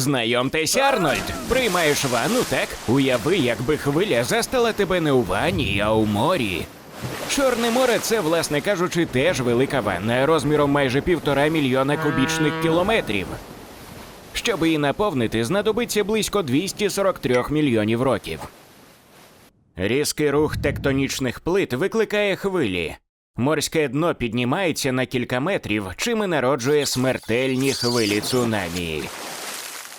Знайомтесь, Арнольд. Приймаєш ванну, так? Уяви, якби хвиля застала тебе не у ванні, а у морі. Чорне море це, власне кажучи, теж велика ванна розміром майже півтора мільйона кубічних кілометрів. Щоб її наповнити, знадобиться близько 243 мільйонів років. Різкий рух тектонічних плит викликає хвилі. Морське дно піднімається на кілька метрів, чим і народжує смертельні хвилі цунамі.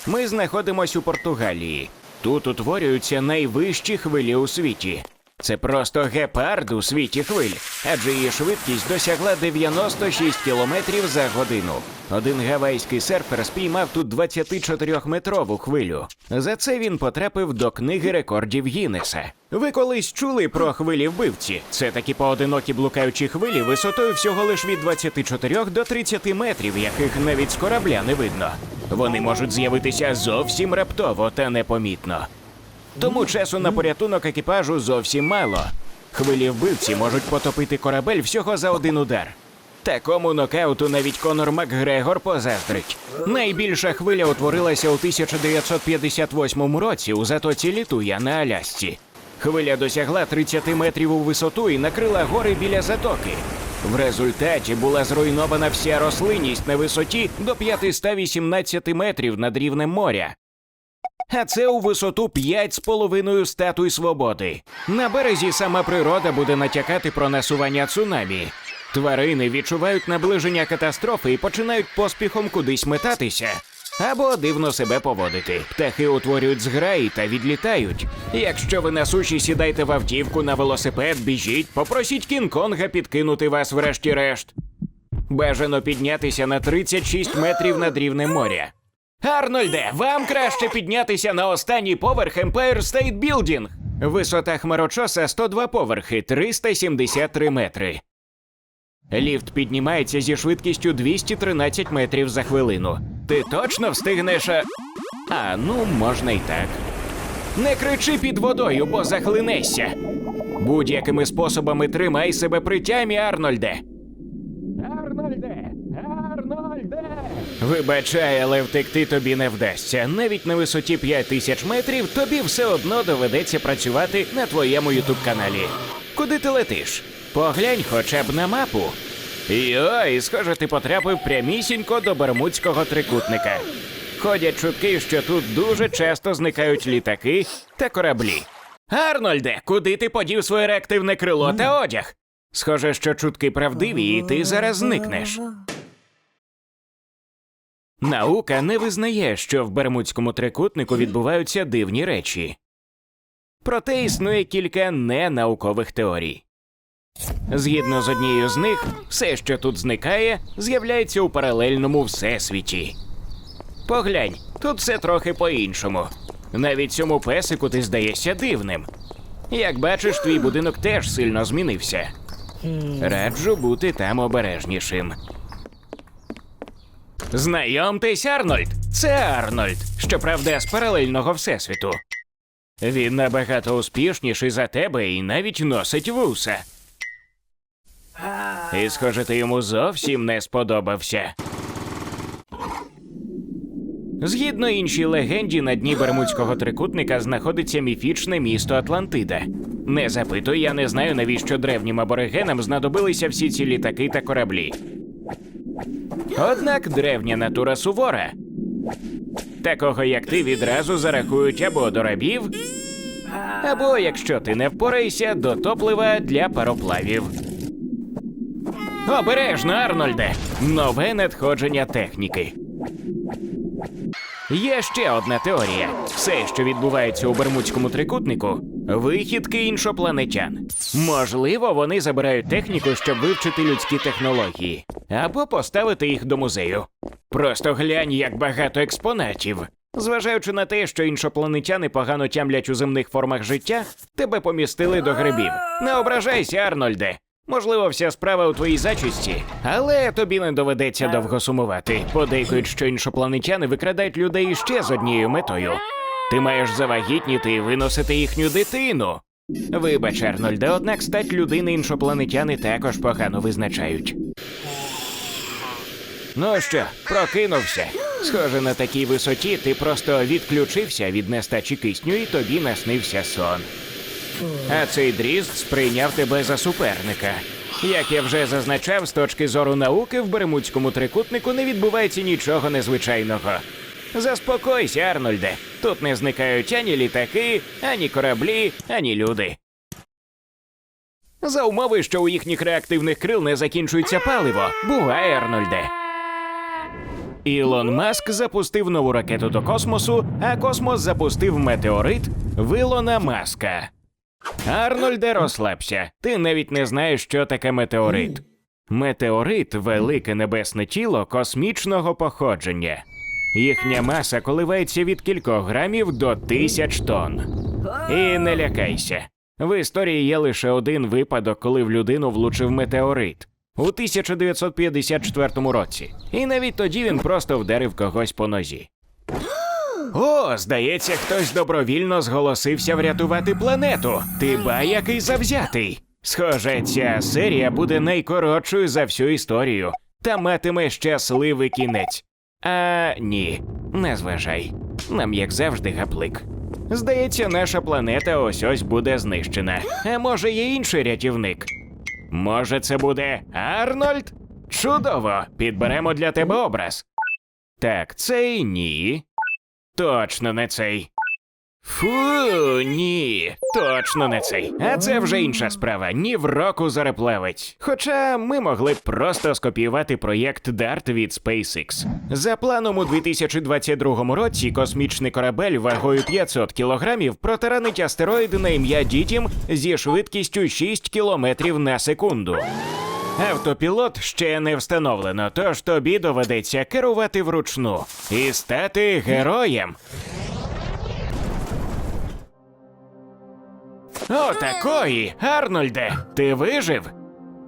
Ми знаходимося у Португалії. Тут утворюються найвищі хвилі у світі. Це просто гепард у світі хвиль, адже її швидкість досягла 96 кілометрів за годину. Один гавайський серфер спіймав тут 24-метрову хвилю. За це він потрапив до книги рекордів Гіннеса. Ви колись чули про хвилі вбивці? Це такі поодинокі блукаючі хвилі висотою всього лиш від 24 до 30 метрів, яких навіть з корабля не видно. Вони можуть з'явитися зовсім раптово та непомітно. Тому часу на порятунок екіпажу зовсім мало. Хвилі вбивці можуть потопити корабель всього за один удар. Такому нокауту навіть Конор Макгрегор позаздрить. Найбільша хвиля утворилася у 1958 році у затоці Літуя на Алясці. Хвиля досягла 30 метрів у висоту і накрила гори біля затоки. В результаті була зруйнована вся рослинність на висоті до 518 метрів над рівнем моря. А це у висоту 5,5 статуй свободи. На березі сама природа буде натякати про насування цунамі. Тварини відчувають наближення катастрофи і починають поспіхом кудись метатися. Або дивно себе поводити. Птахи утворюють зграї та відлітають. Якщо ви на суші сідайте в автівку на велосипед, біжіть, попросіть Кінг-Конга підкинути вас врешті-решт. Бажано піднятися на 36 метрів над рівнем моря. Арнольде, вам краще піднятися на останній поверх Empire State Building. Висота хмарочоса 102 поверхи, 373 метри. Ліфт піднімається зі швидкістю 213 метрів за хвилину. Ти точно встигнеш. а- А, ну, можна й так. Не кричи під водою, бо захлинешся. Будь-якими способами тримай себе при тямі, Арнольде. Арнольде! Арнольде! Вибачай, але втекти тобі не вдасться. Навіть на висоті 5 тисяч метрів тобі все одно доведеться працювати на твоєму ютуб каналі. Куди ти летиш? Поглянь хоча б на мапу. Йой, схоже, ти потрапив прямісінько до Бермудського трикутника. Ходять чутки, що тут дуже часто зникають літаки та кораблі. Арнольде, куди ти подів своє реактивне крило та одяг? Схоже, що чутки правдиві, і ти зараз зникнеш. Наука не визнає, що в Бермудському трикутнику відбуваються дивні речі. Проте існує кілька ненаукових теорій. Згідно з однією з них, все, що тут зникає, з'являється у паралельному всесвіті. Поглянь, тут все трохи по-іншому. Навіть цьому песику ти здаєшся дивним. Як бачиш, твій будинок теж сильно змінився. Раджу бути там обережнішим. Знайомтесь, Арнольд. Це Арнольд, щоправда, з паралельного всесвіту. Він набагато успішніший за тебе і навіть носить вуса. І, схоже, ти йому зовсім не сподобався. Згідно іншій легенді, на дні Бермудського трикутника знаходиться міфічне місто Атлантида. Не запитуй, я не знаю, навіщо древнім аборигенам знадобилися всі ці літаки та кораблі. Однак древня натура сувора. Такого, як ти, відразу зарахують або до рабів, або, якщо ти не впорайся, до топлива для пароплавів. Обережно, Арнольде! Нове надходження техніки. Є ще одна теорія: все, що відбувається у Бермудському трикутнику, вихідки іншопланетян. Можливо, вони забирають техніку, щоб вивчити людські технології, або поставити їх до музею. Просто глянь, як багато експонатів. Зважаючи на те, що іншопланетяни погано тямлять у земних формах життя, тебе помістили до грибів. Не ображайся, Арнольде. Можливо, вся справа у твоїй зачісті, але тобі не доведеться довго сумувати. Подейкують, що іншопланетяни викрадають людей іще з однією метою. Ти маєш завагітніти і виносити їхню дитину. Вибач, Арнольде, однак стать людини іншопланетяни також погано визначають. Ну що, прокинувся? Схоже, на такій висоті ти просто відключився від нестачі кисню і тобі наснився сон. А цей дрізд сприйняв тебе за суперника. Як я вже зазначав, з точки зору науки в Бермудському трикутнику не відбувається нічого незвичайного. Заспокойся, Арнольде. Тут не зникають ані літаки, ані кораблі, ані люди. За умови, що у їхніх реактивних крил не закінчується паливо. Буває, Арнольде. Ілон Маск запустив нову ракету до космосу, а космос запустив метеорит Вилона Маска. Арнольде, розслабся. Ти навіть не знаєш, що таке метеорит. Метеорит велике небесне тіло космічного походження. Їхня маса коливається від кількох грамів до тисяч тонн. І не лякайся. В історії є лише один випадок, коли в людину влучив метеорит у 1954 році. І навіть тоді він просто вдарив когось по нозі. О, здається, хтось добровільно зголосився врятувати планету. Ти ба який завзятий. Схоже, ця серія буде найкоротшою за всю історію та матиме щасливий кінець. А ні, не зважай. Нам, як завжди, гаплик. Здається, наша планета ось ось буде знищена. А може, є інший рятівник? Може, це буде Арнольд? Чудово! Підберемо для тебе образ. Так, цей ні. Точно не цей. Фу, ні, точно не цей. А це вже інша справа. Ні в року зареплевець. Хоча ми могли б просто скопіювати проєкт DART від SpaceX. За планом у 2022 році космічний корабель вагою 500 кілограмів протаранить астероїд на ім'я Дідім зі швидкістю 6 кілометрів на секунду. Автопілот ще не встановлено, тож тобі доведеться керувати вручну і стати героєм. О, такої, Арнольде, ти вижив?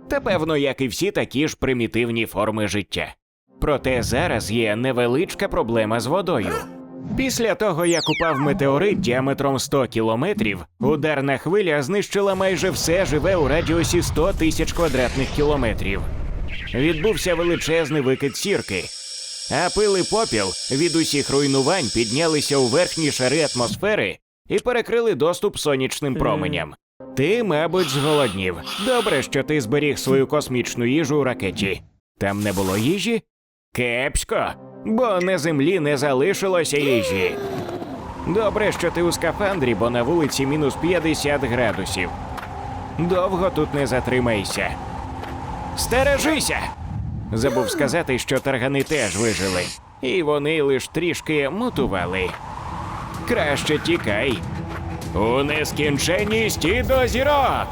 Та певно, як і всі такі ж примітивні форми життя. Проте зараз є невеличка проблема з водою. Після того, як упав метеорит діаметром 100 кілометрів, ударна хвиля знищила майже все живе у радіусі 100 тисяч квадратних кілометрів. Відбувся величезний викид сірки, а пил і попіл від усіх руйнувань піднялися у верхні шари атмосфери і перекрили доступ сонячним променям. Ти, мабуть, зголоднів. Добре, що ти зберіг свою космічну їжу у ракеті. Там не було їжі? Кепсько, бо на землі не залишилося їжі. Добре, що ти у скафандрі, бо на вулиці мінус 50 градусів. Довго тут не затримайся. Стережися! Забув сказати, що таргани теж вижили, і вони лиш трішки мутували. Краще тікай. У нескінченність і до зірок.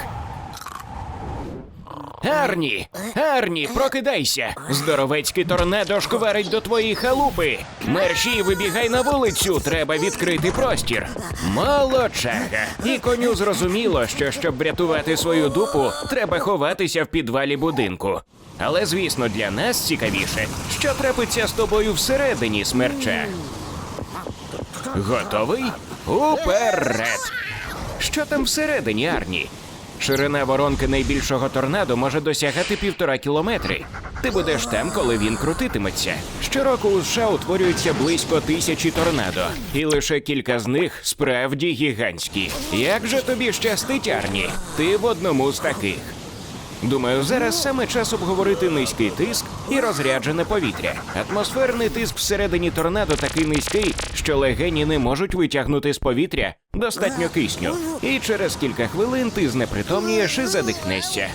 Арні! Арні, прокидайся! Здоровецький торнадо шкварить до твоєї халупи. Мерші, вибігай на вулицю, треба відкрити простір. Молодчага. І коню зрозуміло, що щоб врятувати свою дупу, треба ховатися в підвалі будинку. Але звісно, для нас цікавіше, що трапиться з тобою всередині смерча. Готовий? Уперед! Що там всередині, Арні? Ширина воронки найбільшого торнадо може досягати півтора кілометри. Ти будеш там, коли він крутитиметься. Щороку у США утворюється близько тисячі торнадо, і лише кілька з них справді гігантські. Як же тобі щастить, Арні? Ти в одному з таких. Думаю, зараз саме час обговорити низький тиск і розряджене повітря. Атмосферний тиск всередині торнадо такий низький, що легені не можуть витягнути з повітря достатньо кисню. І через кілька хвилин ти знепритомнієш і задихнешся.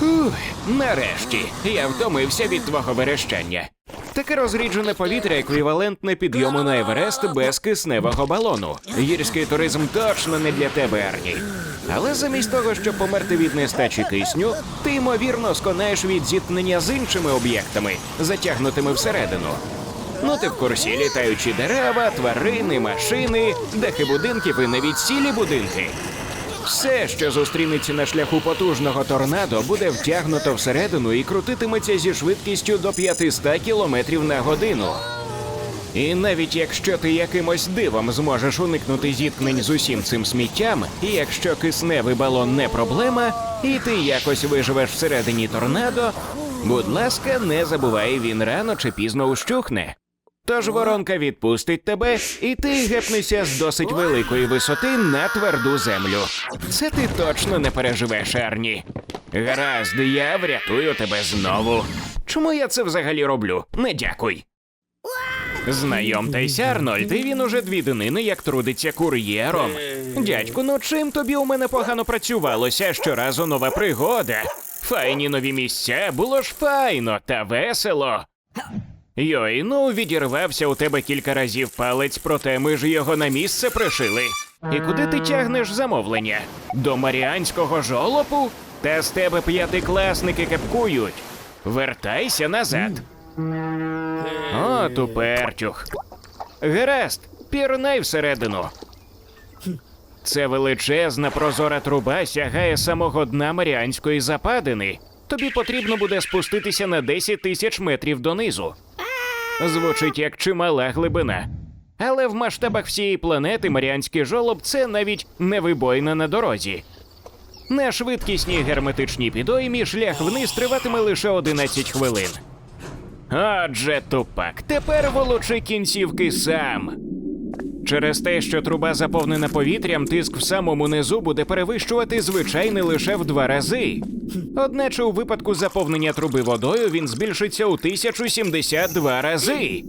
Фух, нарешті я втомився від твого верещання. Таке розріджене повітря еквівалентне підйому на Еверест без кисневого балону. Гірський туризм точно не для тебе, Арні. Але замість того, щоб померти від нестачі кисню, ти ймовірно сконаєш від зіткнення з іншими об'єктами, затягнутими всередину. Ну, ти в курсі літаючі дерева, тварини, машини, дахи будинків і навіть цілі будинки. Все, що зустрінеться на шляху потужного торнадо, буде втягнуто всередину і крутитиметься зі швидкістю до 500 км на годину. І навіть якщо ти якимось дивом зможеш уникнути зіткнень з усім цим сміттям, і якщо кисневий балон не проблема, і ти якось виживеш всередині торнадо, будь ласка, не забувай, він рано чи пізно ущухне. Тож воронка відпустить тебе, і ти гепнешся з досить великої висоти на тверду землю. Це ти точно не переживеш, Арні. Гаразд, я врятую тебе знову. Чому я це взагалі роблю? Не дякуй. Знайомтесь, Арнольд, і він уже дві днини як трудиться кур'єром. Дядьку, ну чим тобі у мене погано працювалося? Щоразу нова пригода. Файні нові місця, було ж файно та весело. Йой, ну відірвався у тебе кілька разів палець, проте ми ж його на місце пришили. І куди ти тягнеш замовлення? До маріанського жолопу? Та з тебе п'ятикласники кепкують. Вертайся назад. О, тупертюх. Гаразд, пірнай всередину. Це величезна прозора труба сягає самого дна Маріанської западини. Тобі потрібно буде спуститися на 10 тисяч метрів донизу. Звучить як чимала глибина. Але в масштабах всієї планети Маріанський жолоб це навіть не вибоїна на дорозі. На швидкісній герметичній підоймі шлях вниз триватиме лише 11 хвилин. Отже, тупак, тепер волочи кінцівки сам. Через те, що труба заповнена повітрям, тиск в самому низу буде перевищувати звичайний лише в два рази. Одначе у випадку заповнення труби водою він збільшиться у 1072 рази.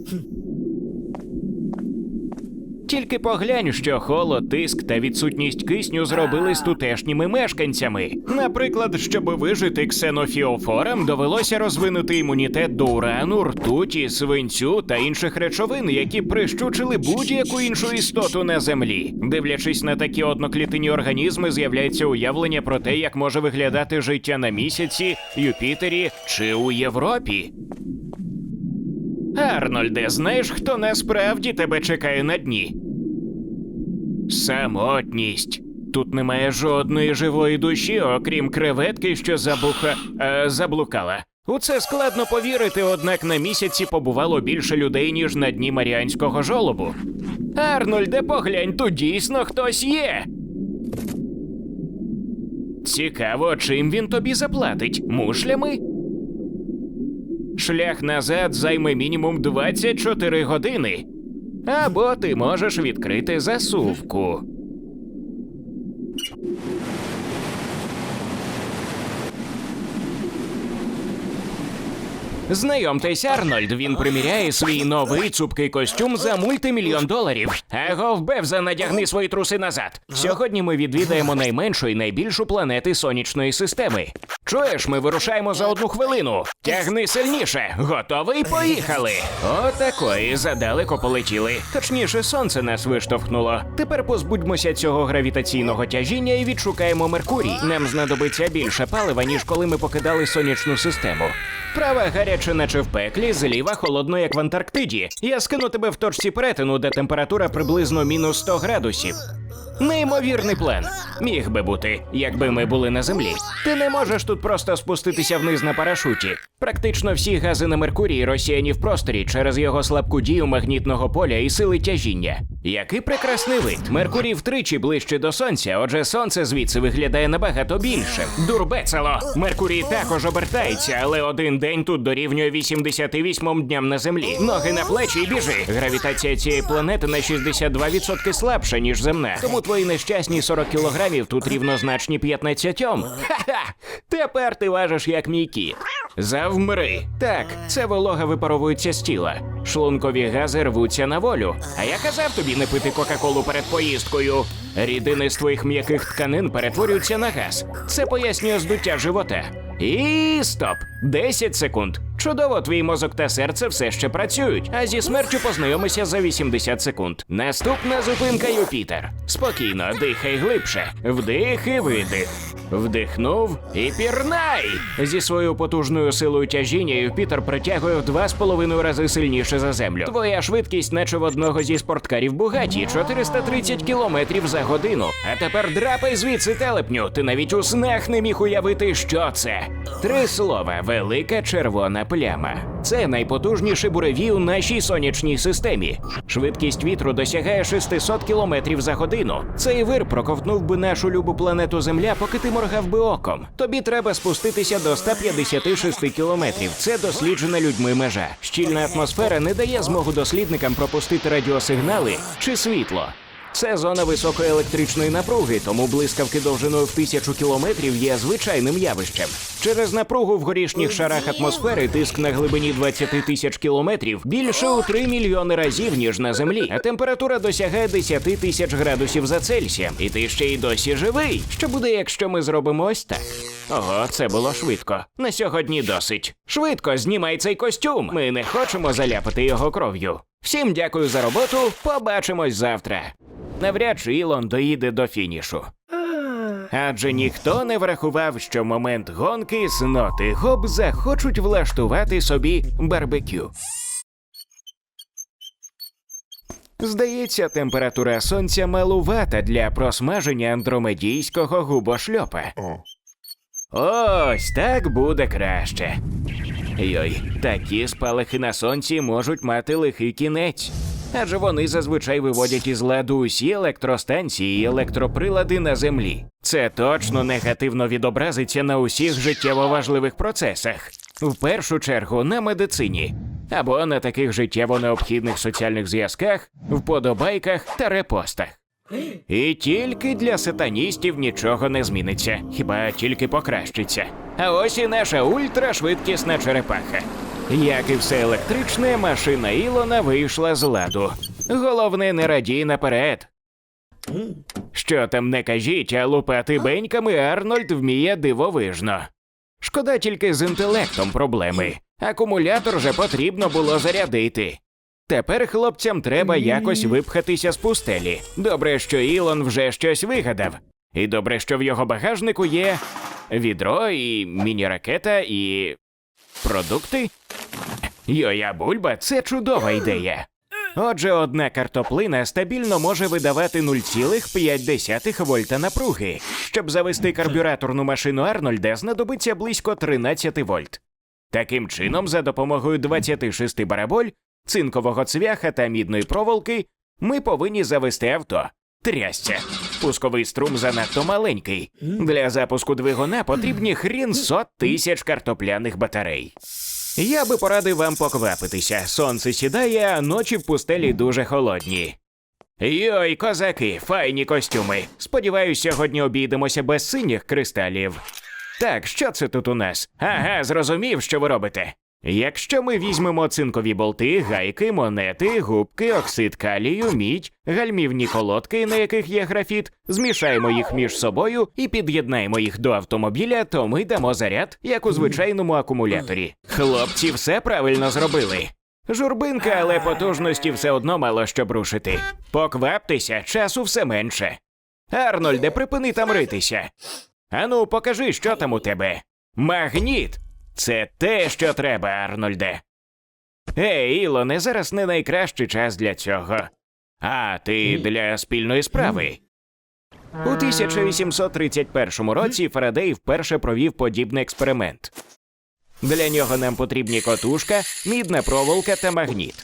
Тільки поглянь, що холод, тиск та відсутність кисню зробили з тутешніми мешканцями. Наприклад, щоб вижити ксенофіофорам, довелося розвинути імунітет до урану, ртуті, свинцю та інших речовин, які прищучили будь-яку іншу істоту на землі. Дивлячись на такі одноклітинні організми, з'являється уявлення про те, як може виглядати життя на місяці, Юпітері чи у Європі. Арнольде, знаєш, хто насправді тебе чекає на дні? Самотність. Тут немає жодної живої душі, окрім креветки, що забуха е, заблукала. У це складно повірити, однак на місяці побувало більше людей, ніж на дні Маріанського жолобу. Арнольде, поглянь, тут дійсно хтось є. Цікаво, чим він тобі заплатить? Мушлями? Шлях назад займе мінімум 24 години. Або ти можеш відкрити засувку. Знайомтесь, Арнольд. Він приміряє свій новий цупкий костюм за мультимільйон доларів. Агов Бевза, надягни свої труси назад. Сьогодні ми відвідаємо найменшу і найбільшу планети сонячної системи. Чуєш, ми вирушаємо за одну хвилину. Тягни сильніше. Готовий? Поїхали. Отакої задалеко полетіли. Точніше, сонце нас виштовхнуло. Тепер позбудьмося цього гравітаційного тяжіння і відшукаємо Меркурій. Нам знадобиться більше палива, ніж коли ми покидали сонячну систему. Права гаряче, наче в пеклі, зліва холодно, як в Антарктиді. Я скину тебе в точці перетину, де температура приблизно мінус 100 градусів. Неймовірний план. Міг би бути, якби ми були на землі. Ти не можеш тут просто спуститися вниз на парашуті. Практично всі гази на Меркурії розсіяні в просторі через його слабку дію магнітного поля і сили тяжіння. Який прекрасний вид. Меркурій втричі ближче до сонця, отже, сонце звідси виглядає набагато більшим. Дурбецело! Меркурій також обертається, але один день тут дорівнює 88 дням на землі. Ноги на плечі і біжи. Гравітація цієї планети на 62% слабша, ніж земна. Тому твої нещасні 40 кілограмів тут рівнозначні 15. Ха-ха! Тепер ти важиш як мій кіт. Завмри. Так, це волога випаровується з тіла. Шлункові гази рвуться на волю. А я казав тобі не пити Кока-Колу перед поїздкою. Рідини з твоїх м'яких тканин перетворюються на газ. Це пояснює здуття живота. І стоп! 10 секунд. Чудово, твій мозок та серце все ще працюють, а зі смертю познайомися за 80 секунд. Наступна зупинка Юпітер. Спокійно, дихай глибше. Вдих і видих. Вдихнув і пірнай! Зі своєю потужною силою тяжіння Юпітер притягує в два з половиною рази сильніше за землю. Твоя швидкість, наче в одного зі спорткарів Бугаті, 430 кілометрів за годину. А тепер драпай звідси телепню. Ти навіть у снах не міг уявити, що це. Три слова: велика червона пляма. Це найпотужніший буревій у нашій сонячній системі. Швидкість вітру досягає 600 км за годину. Цей вир проковтнув би нашу любу планету Земля, поки ти моргав би оком. Тобі треба спуститися до 156 кілометрів. Це досліджена людьми межа. Щільна атмосфера не дає змогу дослідникам пропустити радіосигнали чи світло. Це зона високої електричної напруги, тому блискавки довжиною в тисячу кілометрів є звичайним явищем. Через напругу в горішніх шарах атмосфери тиск на глибині 20 тисяч кілометрів більше у 3 мільйони разів, ніж на землі, а температура досягає 10 тисяч градусів за Цельсієм. І ти ще й досі живий. Що буде, якщо ми зробимо ось так? Ого, це було швидко. На сьогодні досить. Швидко знімай цей костюм. Ми не хочемо заляпати його кров'ю. Всім дякую за роботу. Побачимось завтра. Навряд чи Ілон доїде до фінішу. Адже ніхто не врахував, що момент гонки сноти гоп захочуть влаштувати собі барбекю. Здається, температура сонця малувата для просмаження андромедійського губошльопа. Ось так буде краще. Йой, такі спалахи на сонці можуть мати лихий кінець. Адже вони зазвичай виводять із ладу усі електростанції і електроприлади на землі. Це точно негативно відобразиться на усіх життєво важливих процесах, в першу чергу на медицині або на таких життєво необхідних соціальних зв'язках, вподобайках та репостах. І тільки для сатаністів нічого не зміниться, хіба тільки покращиться. А ось і наша ультрашвидкісна черепаха. Як і все електричне, машина Ілона вийшла з ладу. Головне, не радій наперед. Що там не кажіть, а лупати беньками Арнольд вміє дивовижно. Шкода тільки з інтелектом проблеми. Акумулятор же потрібно було зарядити. Тепер хлопцям треба якось випхатися з пустелі. Добре, що Ілон вже щось вигадав. І добре, що в його багажнику є відро і міні-ракета, і продукти. Йоя бульба це чудова ідея. Отже, одна картоплина стабільно може видавати 0,5 вольта напруги. Щоб завести карбюраторну машину Арнольда, знадобиться близько 13 вольт. Таким чином, за допомогою 26 бараболь, цинкового цвяха та мідної проволоки, ми повинні завести авто. Трясця. Пусковий струм занадто маленький. Для запуску двигуна потрібні хрін сот тисяч картопляних батарей. Я би порадив вам поквапитися. Сонце сідає, а ночі в пустелі дуже холодні. Йой, козаки, файні костюми. Сподіваюсь, сьогодні обійдемося без синіх кристалів. Так, що це тут у нас? Ага, зрозумів, що ви робите. Якщо ми візьмемо цинкові болти, гайки, монети, губки, оксид калію, мідь, гальмівні колодки, на яких є графіт, змішаємо їх між собою і під'єднаємо їх до автомобіля, то ми дамо заряд, як у звичайному акумуляторі. Хлопці все правильно зробили. Журбинка, але потужності все одно мало що рушити. Покваптеся, часу все менше. Арнольде, припини там ритися. Ану, покажи, що там у тебе. Магніт! Це те, що треба, Арнольде. Ей, Ілоне, зараз не найкращий час для цього. А ти для спільної справи. У 1831 році Фарадей вперше провів подібний експеримент. Для нього нам потрібні котушка, мідна проволока та магніт.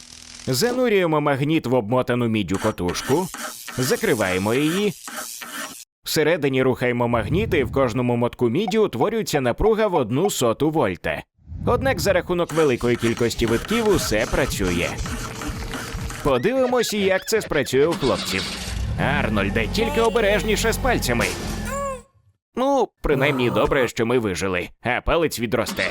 Занурюємо магніт в обмотану міддю котушку, закриваємо її. Всередині рухаємо магніти, і в кожному мотку міді утворюється напруга в одну соту вольта. Однак за рахунок великої кількості витків усе працює. Подивимося, як це спрацює у хлопців. Арнольде, тільки обережніше з пальцями. Ну, принаймні добре, що ми вижили, а палець відросте.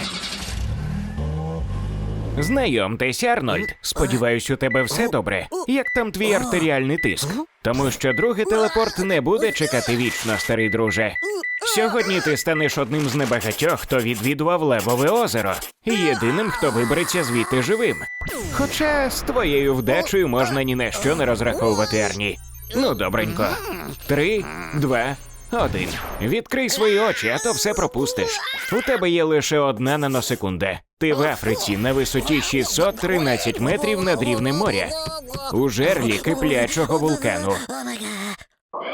Знайомтесь, Арнольд. Сподіваюсь, у тебе все добре. Як там твій артеріальний тиск? Тому що другий телепорт не буде чекати вічно, старий друже. Сьогодні ти станеш одним з небагатьох, хто відвідував Левове озеро, і єдиним, хто вибереться звідти живим. Хоча з твоєю вдачею можна ні на що не розраховувати, Арні. Ну, добренько. Три, два, один. Відкрий свої очі, а то все пропустиш. У тебе є лише одна наносекунда. Ти в Африці на висоті 613 метрів над рівнем моря. У жерлі киплячого вулкану.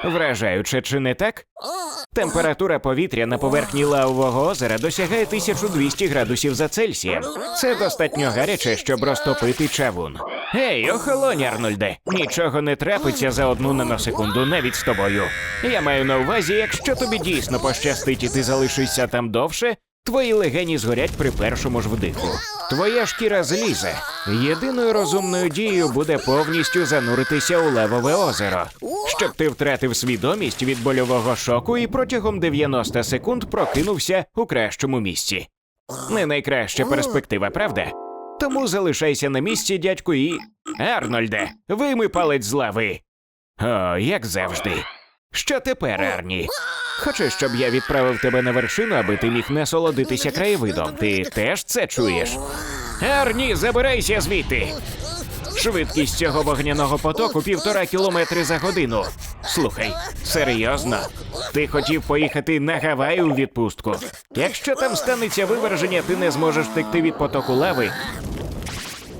Вражаюче, чи не так? Температура повітря на поверхні лавового озера досягає 1200 градусів за Цельсієм. Це достатньо гаряче, щоб розтопити чавун. Гей, охолонь, Арнольде. Нічого не трапиться за одну наносекунду, навіть з тобою. Я маю на увазі, якщо тобі дійсно пощастить і ти залишишся там довше, твої легені згорять при першому ж вдиху. Твоя шкіра злізе. Єдиною розумною дією буде повністю зануритися у левове озеро, щоб ти втратив свідомість від больового шоку і протягом 90 секунд прокинувся у кращому місці. Не найкраща перспектива, правда? Тому залишайся на місці, дядьку, і. Арнольде, вийми палець з лави. О, як завжди. Що тепер, Арні? Хочеш, щоб я відправив тебе на вершину, аби ти міг насолодитися краєвидом? Ти теж це чуєш? Арні, забирайся звідти. Швидкість цього вогняного потоку півтора кілометри за годину. Слухай, серйозно, ти хотів поїхати на Гаваї у відпустку. Якщо там станеться виверження, ти не зможеш втекти від потоку лави.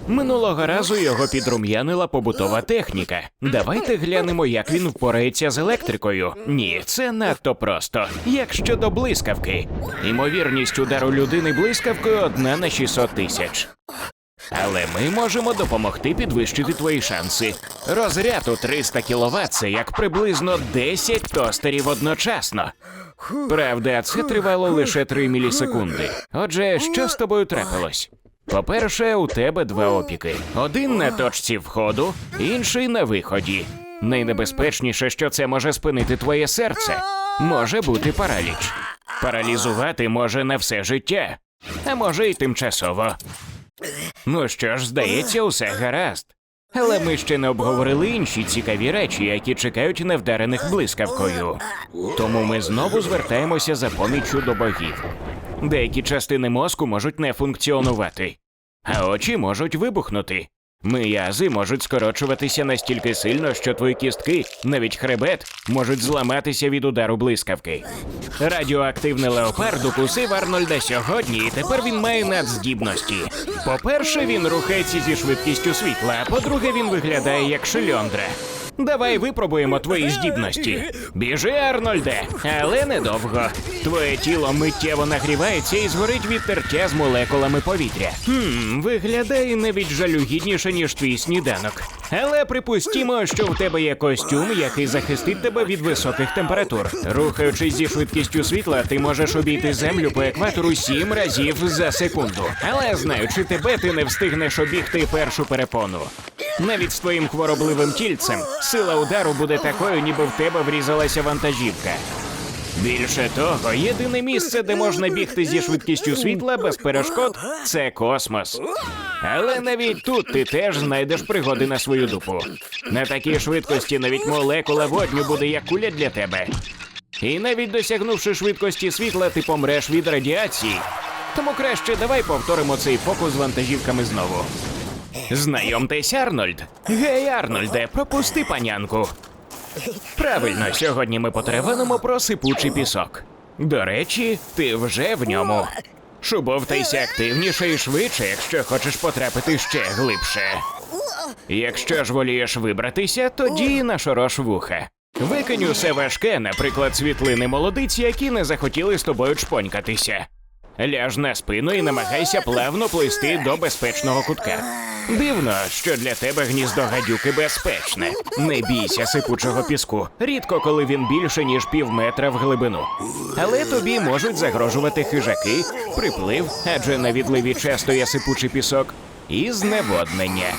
Минулого разу його підрум'янила побутова техніка. Давайте глянемо, як він впорається з електрикою. Ні, це надто просто. Як щодо блискавки, ймовірність удару людини блискавкою одна на 600 тисяч. Але ми можемо допомогти підвищити твої шанси. Розряд у 300 кВт – це як приблизно 10 тостерів одночасно. Правда, це тривало лише 3 мілісекунди. Отже, що з тобою трапилось? По-перше, у тебе два опіки: один на точці входу, інший на виході. Найнебезпечніше, що це може спинити твоє серце, може бути параліч. Паралізувати може на все життя, а може й тимчасово. Ну що ж, здається, усе гаразд. Але ми ще не обговорили інші цікаві речі, які чекають невдарених блискавкою. Тому ми знову звертаємося за поміччю до богів. Деякі частини мозку можуть не функціонувати, а очі можуть вибухнути. Миязи можуть скорочуватися настільки сильно, що твої кістки, навіть хребет, можуть зламатися від удару блискавки. Радіоактивний леопард укусив Арнольда сьогодні, і тепер він має надздібності. По-перше, він рухається зі швидкістю світла, а по-друге, він виглядає як шильондра. Давай випробуємо твої здібності. Біжи, Арнольде, але недовго. Твоє тіло миттєво нагрівається і згорить від тертя з молекулами повітря. Хм, виглядає навіть жалюгідніше, ніж твій сніданок. Але припустімо, що в тебе є костюм, який захистить тебе від високих температур. Рухаючись зі швидкістю світла, ти можеш обійти землю по екватору сім разів за секунду. Але знаючи тебе, ти не встигнеш обігти першу перепону. Навіть з твоїм хворобливим тільцем сила удару буде такою, ніби в тебе врізалася вантажівка. Більше того, єдине місце, де можна бігти зі швидкістю світла без перешкод, це космос. Але навіть тут ти теж знайдеш пригоди на свою дупу. На такій швидкості навіть молекула водню буде як куля для тебе. І навіть досягнувши швидкості світла, ти помреш від радіації. Тому краще давай повторимо цей фокус з вантажівками знову. Знайомтесь, Арнольд. Гей, Арнольде, пропусти панянку. Правильно, сьогодні ми потеревенимо про сипучий пісок. До речі, ти вже в ньому. Шубовтайся активніше і швидше, якщо хочеш потрапити ще глибше. Якщо ж волієш вибратися, тоді нашорош вуха. Викинь усе важке, наприклад, світлини молодиць, які не захотіли з тобою чпонькатися. Ляж на спину і намагайся плавно плисти до безпечного кутка. Дивно, що для тебе гніздо гадюки безпечне. Не бійся сипучого піску. Рідко коли він більше ніж пів метра в глибину. Але тобі можуть загрожувати хижаки, приплив, адже на відливі часто є сипучий пісок, і зневоднення.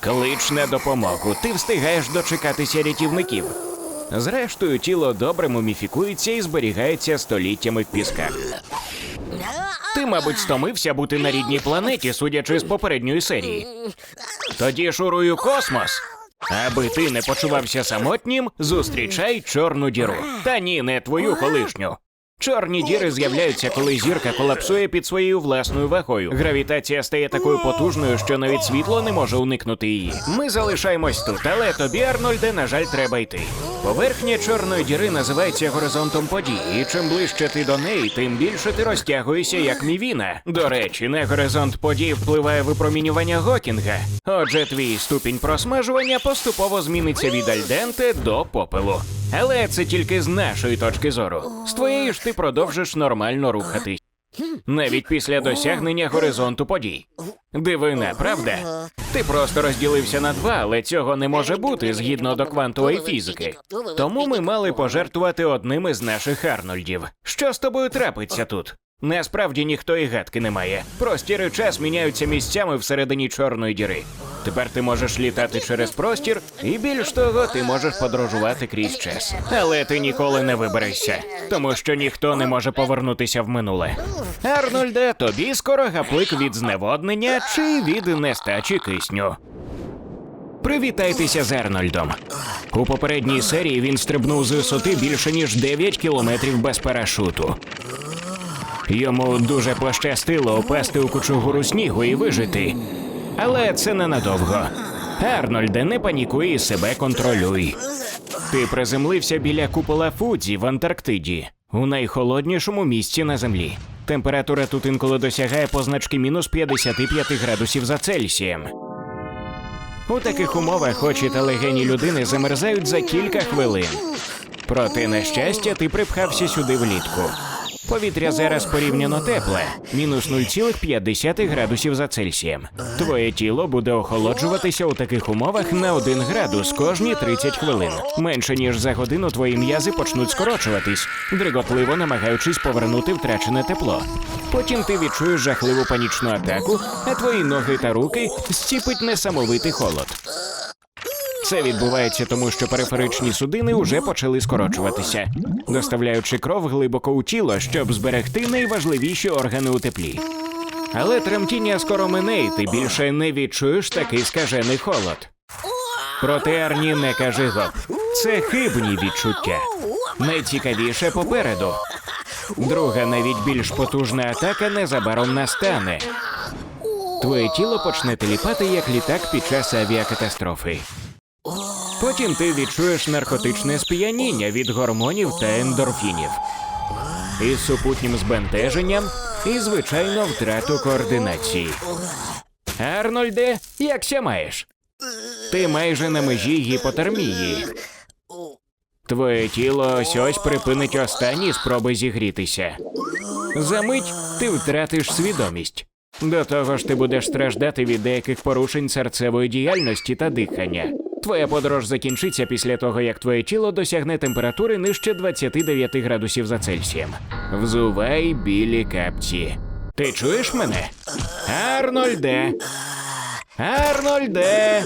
Клич на допомогу. Ти встигаєш дочекатися рятівників. Зрештою, тіло добре муміфікується і зберігається століттями в пісках. Ти, мабуть, стомився бути на рідній планеті, судячи з попередньої серії. Тоді шурую космос. Аби ти не почувався самотнім, зустрічай чорну діру. Та ні, не твою колишню. Чорні діри з'являються, коли зірка колапсує під своєю власною вагою. Гравітація стає такою потужною, що навіть світло не може уникнути її. Ми залишаємось тут, але тобі, Арнольде, на жаль, треба йти. Поверхня чорної діри називається горизонтом подій, і чим ближче ти до неї, тим більше ти розтягуєшся як мівіна. До речі, на горизонт подій впливає випромінювання Гокінга. Отже, твій ступінь просмажування поступово зміниться від альденте до попелу. Але це тільки з нашої точки зору. З твоєї ж ти продовжиш нормально рухатись. Навіть після досягнення горизонту подій. Дивина, правда? Ти просто розділився на два, але цього не може бути згідно до квантової фізики. Тому ми мали пожертвувати одним із наших Арнольдів. Що з тобою трапиться тут? Насправді ніхто і гадки не має. Простір і час міняються місцями всередині чорної діри. Тепер ти можеш літати через простір, і більш того, ти можеш подорожувати крізь час. Але ти ніколи не виберешся, тому що ніхто не може повернутися в минуле. Арнольде, тобі скоро гаплик від зневоднення чи від нестачі кисню. Привітайтеся з Арнольдом. У попередній серії він стрибнув з висоти більше ніж 9 кілометрів без парашуту. Йому дуже пощастило опасти у кучугуру снігу і вижити. Але це ненадовго. Арнольде, не панікуй і себе контролюй. Ти приземлився біля купола Фудзі в Антарктиді, у найхолоднішому місці на землі. Температура тут інколи досягає позначки мінус 55 градусів за Цельсієм. У таких умовах очі та легені людини замерзають за кілька хвилин. Проте, на щастя, ти припхався сюди влітку. Повітря зараз порівняно тепле, мінус 0,5 градусів за Цельсієм. Твоє тіло буде охолоджуватися у таких умовах на 1 градус кожні 30 хвилин. Менше ніж за годину твої м'язи почнуть скорочуватись, дриготливо намагаючись повернути втрачене тепло. Потім ти відчуєш жахливу панічну атаку, а твої ноги та руки зціпить несамовитий холод. Це відбувається тому, що периферичні судини вже почали скорочуватися, доставляючи кров глибоко у тіло, щоб зберегти найважливіші органи у теплі. Але тремтіння скоро мине, і ти більше не відчуєш такий скажений холод. Проте Арні не каже гоп. Це хибні відчуття. Найцікавіше попереду. Друга, навіть більш потужна атака незабаром настане. Твоє тіло почне теліпати як літак під час авіакатастрофи. Потім ти відчуєш наркотичне сп'яніння від гормонів та ендорфінів. Із супутнім збентеженням і, звичайно, втрату координації. Арнольде, якся маєш? Ти майже на межі гіпотермії. Твоє тіло ось ось припинить останні спроби зігрітися. За мить ти втратиш свідомість. До того ж, ти будеш страждати від деяких порушень серцевої діяльності та дихання. Твоя подорож закінчиться після того, як твоє тіло досягне температури нижче 29 градусів за Цельсієм. Взувай білі капці. Ти чуєш мене? Арнольде! Арнольде!